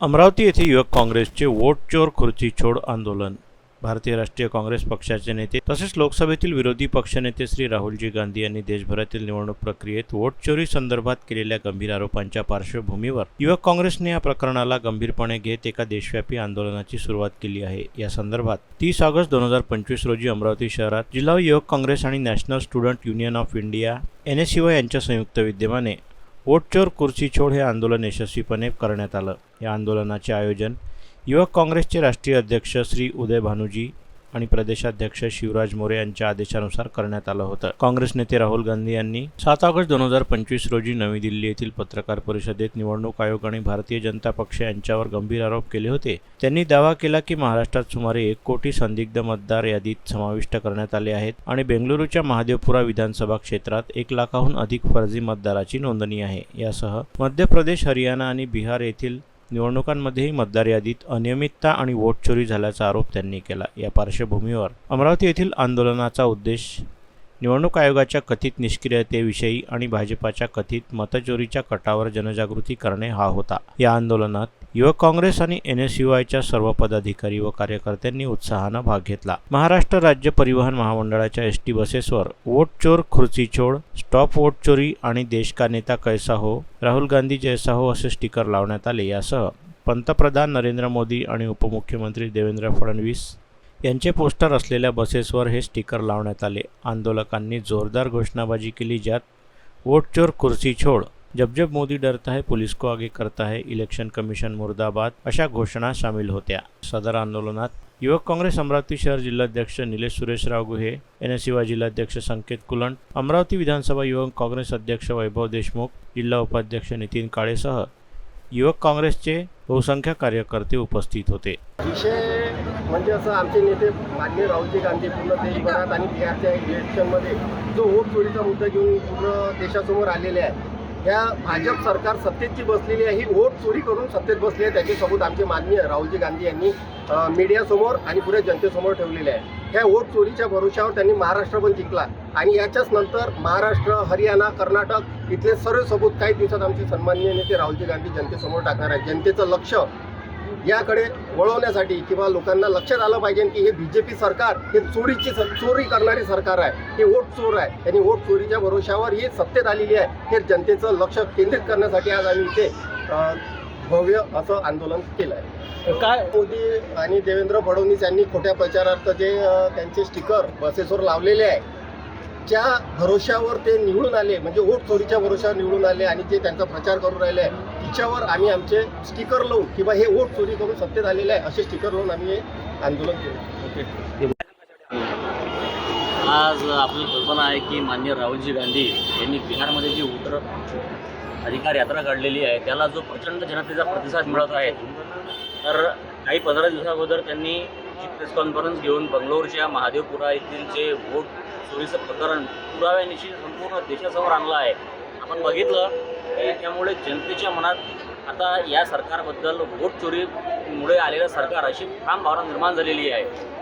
अमरावती येथे युवक काँग्रेसचे वोट चोर खुर्ची छोड आंदोलन. भारतीय राष्ट्रीय काँग्रेस पक्षाचे नेते तसेच लोकसभेतील विरोधी पक्षनेते श्री राहुलजी गांधी यांनी देशभरातील निवडणूक प्रक्रियेत वोट चोरी संदर्भात केलेल्या गंभीर आरोपांच्या पार्श्वभूमीवर युवक काँग्रेसने या प्रकरणाला गंभीरपणे घेत एका देशव्यापी आंदोलनाची सुरुवात केली आहे. या संदर्भात तीस ऑगस्ट दोन हजार पंचवीस रोजी अमरावती शहरात जिल्हा युवक काँग्रेस आणि national student union of India N S यांच्या संयुक्त विद्यमाने वोट चोर छोड हे आंदोलन यशस्वीपणे करण्यात आलं. या आंदोलनाचे आयोजन युवक काँग्रेसचे राष्ट्रीय अध्यक्ष श्री उदय भानुजी आणि प्रदेशाध्यक्ष शिवराज मोरे यांच्या आदेशानुसार करण्यात आलं होतं. काँग्रेस नेते राहुल गांधी यांनी सात ऑगस्ट दोन हजार पंचवीस रोजी नवी दिल्ली येथील पत्रकार परिषदेत निवडणूक आयोग आणि भारतीय जनता पक्ष यांच्यावर गंभीर आरोप केले होते. त्यांनी दावा केला की महाराष्ट्रात सुमारे एक कोटी संदिग्ध मतदार यादीत समाविष्ट करण्यात आले आहेत आणि बेंगलुरूच्या महादेवपुरा विधानसभा क्षेत्रात एक लाखाहून अधिक फर्जी मतदाराची नोंदणी आहे. यासह मध्य प्रदेश हरियाणा आणि बिहार येथील निवडणुकांमध्येही मतदार यादीत अनियमितता आणि वोट चोरी झाल्याचा आरोप त्यांनी केला. या पार्श्वभूमीवर अमरावती येथील आंदोलनाचा उद्देश निवडणूक आयोगाच्या कथित निष्क्रियतेविषयी आणि भाजपाच्या कथित मतचोरीच्या कटावर जनजागृती करणे हा होता. या आंदोलनात युवक काँग्रेस आणि एन एस यू आयच्या सर्व पदाधिकारी व कार्यकर्त्यांनी उत्साहानं भाग घेतला. महाराष्ट्र राज्य परिवहन महामंडळाच्या एस टी बसेसवर वोट चोर खुर्ची चोर स्टॉप वोट चोरी आणि देश का नेता कैसा हो राहुल गांधी जैसा हो असे स्टिकर लावण्यात आले. यासह पंतप्रधान नरेंद्र मोदी आणि उपमुख्यमंत्री देवेंद्र फडणवीस यांचे पोस्टर असलेल्या बसेसवर हे स्टिकर लावण्यात आले. आंदोलकांनी जोरदार घोषणाबाजी केली ज्यात वोट चोर खुर्ची छोड जब जब मोदी डरता है पुलिस को आगे करता है इलेक्शन कमिशन मुर्दाबाद अशा घोषणा सामील होत्या. सदर आंदोलनात युवक काँग्रेस अमरावती शहर जिल्हाध्यक्ष निलेश सुरेशराव गुहे एन एस युवा जिल्हाध्यक्ष संकेत कुलंट अमरावती विधानसभा युवक काँग्रेस अध्यक्ष वैभव देशमुख जिल्हा उपाध्यक्ष नितीन काळेसह युवक काँग्रेसचे बहुसंख्य कार्यकर्ते उपस्थित होते. विषय म्हणजे असं आमचे नेते माननीय राहुलजी गांधी पूर्ण देशभरात आणि बिहारच्या इलेक्शनमध्ये जो होत चोरीचा मुद्दा घेऊन पूर्ण देशासमोर आलेले आहे या भाजप सरकार सत्तेची बसलेली आहे ही वोट चोरी करून सत्तेत बसली आहे त्याचे सबूत आमचे माननीय राहुलजी गांधी यांनी मीडियासमोर आणि पुऱ्या जनतेसमोर ठेवलेले आहे ह्या वोट चोरीच्या भरोशावर त्यांनी महाराष्ट्र पण जिंकला. आणि याच्याच नंतर महाराष्ट्र हरियाणा कर्नाटक इथले सर्व सबूत काही दिवसात आमचे सन्माननीय नेते राहुलजी गांधी जनतेसमोर टाकणार आहेत. जनतेचं लक्ष याकडे वळवण्यासाठी किंवा लोकांना लक्षात आलं पाहिजे की हे बी जे पी सरकार हे चोरीची स- चोरी करणारी सरकार आहे. हे वोट चोर आहे. आणि वोट चोरीच्या भरोशावर ही सत्तेत आलेली आहे. हे जनतेचं लक्ष केंद्रित करण्यासाठी आज आम्ही इथे भव्य असं आंदोलन केलं आहे काय? मोदी आणि देवेंद्र फडणवीस यांनी खोट्या प्रचारार्थ जे त्यांचे स्टिकर बसेसवर लावलेले आहे ज्या भरोशावर ते निवडून आले. म्हणजे वोट चोरीच्या भरोशावर निवडून आले आणि जे त्यांचा प्रचार करून राहिले. आहे आम्ही आमचे स्टिकर लावून किंवा हे वोट चोरी करून सत्तेत आलेले आहे असे स्टिकर लावून आम्ही हे आंदोलन केलं. आज आपली कल्पना आहे की माननीय राहुलजी गांधी यांनी बिहारमध्ये जी उत्तर अधिकार यात्रा काढलेली आहे त्याला जो प्रचंड जनतेचा प्रतिसाद मिळत आहे तर काही पंधरा दिवसाअगोदर त्यांनी जी प्रेस कॉन्फरन्स घेऊन बंगलोरच्या महादेवपुरा येथील जे वोट चोरीचं प्रकरण पुराव्यानिशी संपूर्ण देशासमोर आणलं आहे. आपण बघितलं त्यामुळे जनतेच्या मनात आता या सरकारबद्दल वोट चोरीमुळे आलेलं सरकार अशी ठाम भावना निर्माण झालेली आहे.